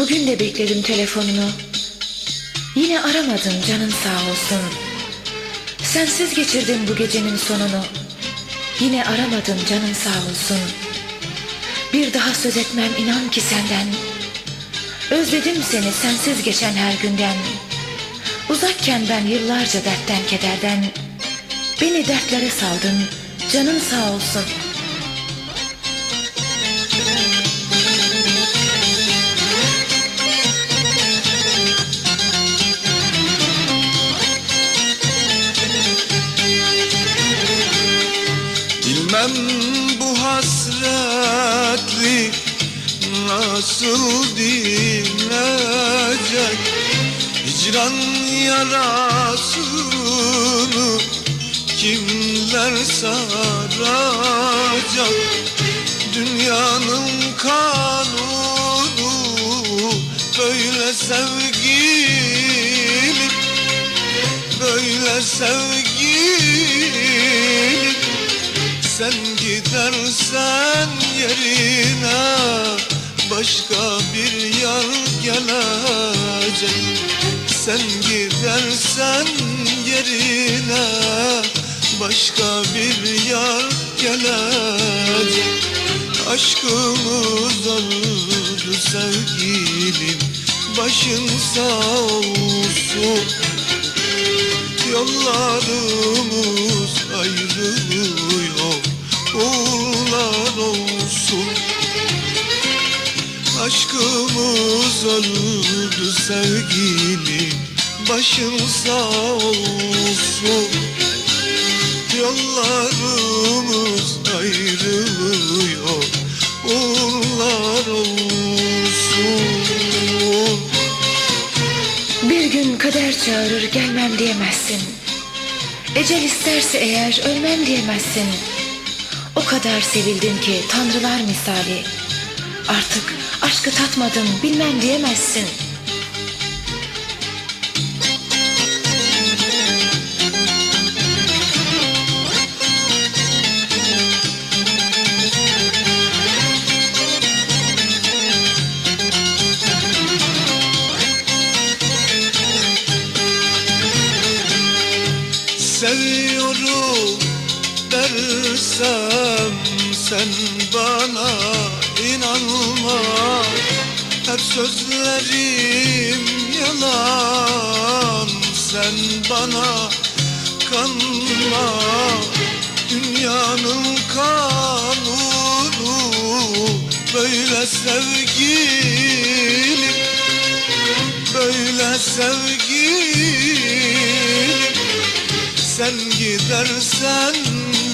Bugün de bekledim telefonunu. Yine aramadın canın sağ olsun. Sensiz geçirdim bu gecenin sonunu. Yine aramadın canın sağ olsun. Bir daha söz etmem inan ki senden. Özledim seni sensiz geçen her günden. Uzakken ben yıllarca dertten kederden. Beni dertlere saldın canın sağ olsun. Nasıl dinecek Hicran yarasını kimler saracak? Dünyanın kanunu böyle sevgilim Böyle sevgilim gelecek. Sen gidersen yerine başka bir yar gelecek. Aşkımız öldü sevgilim başın sağ olsun. Yollarımız ayrılıyor Uğurlar olsun Aşkımız öldü sevgilim Başın sağ olsun Yollarımız ayrılıyor Uğurlar olsun Bir gün kader çağırır gelmem diyemezsin. Ecel isterse eğer ölmem diyemezsin. O kadar sevildim ki tanrılar misali. Artık aşkı tatmadım bilmem diyemezsin. Seviyorum dersem sen bana sözlerim yalan. Sen bana kanma. Dünyanın kanunu böyle sevgilim. Böyle sevgilim. Sen gidersen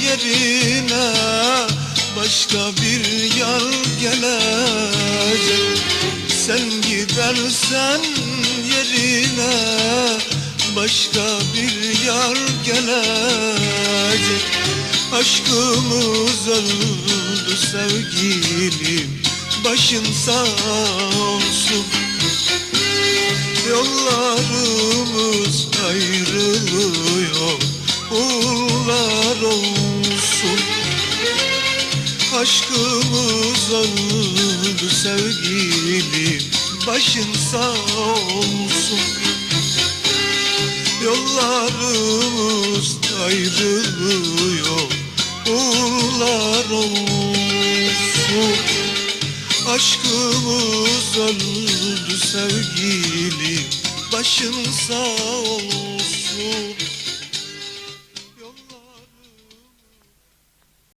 yerine başka bir yar gelecek gidersen yerine başka bir yar gelecek. Aşkımız öldü sevgilim başın sağ olsun. Yollarımız ayrılıyor Uğurlar olsun. Aşkımız öldü sevgilim Başın sağ olsun. Yollarımız ayrılıyor Uğurlar olsun. Aşkımız öldü sevgilim Başın sağ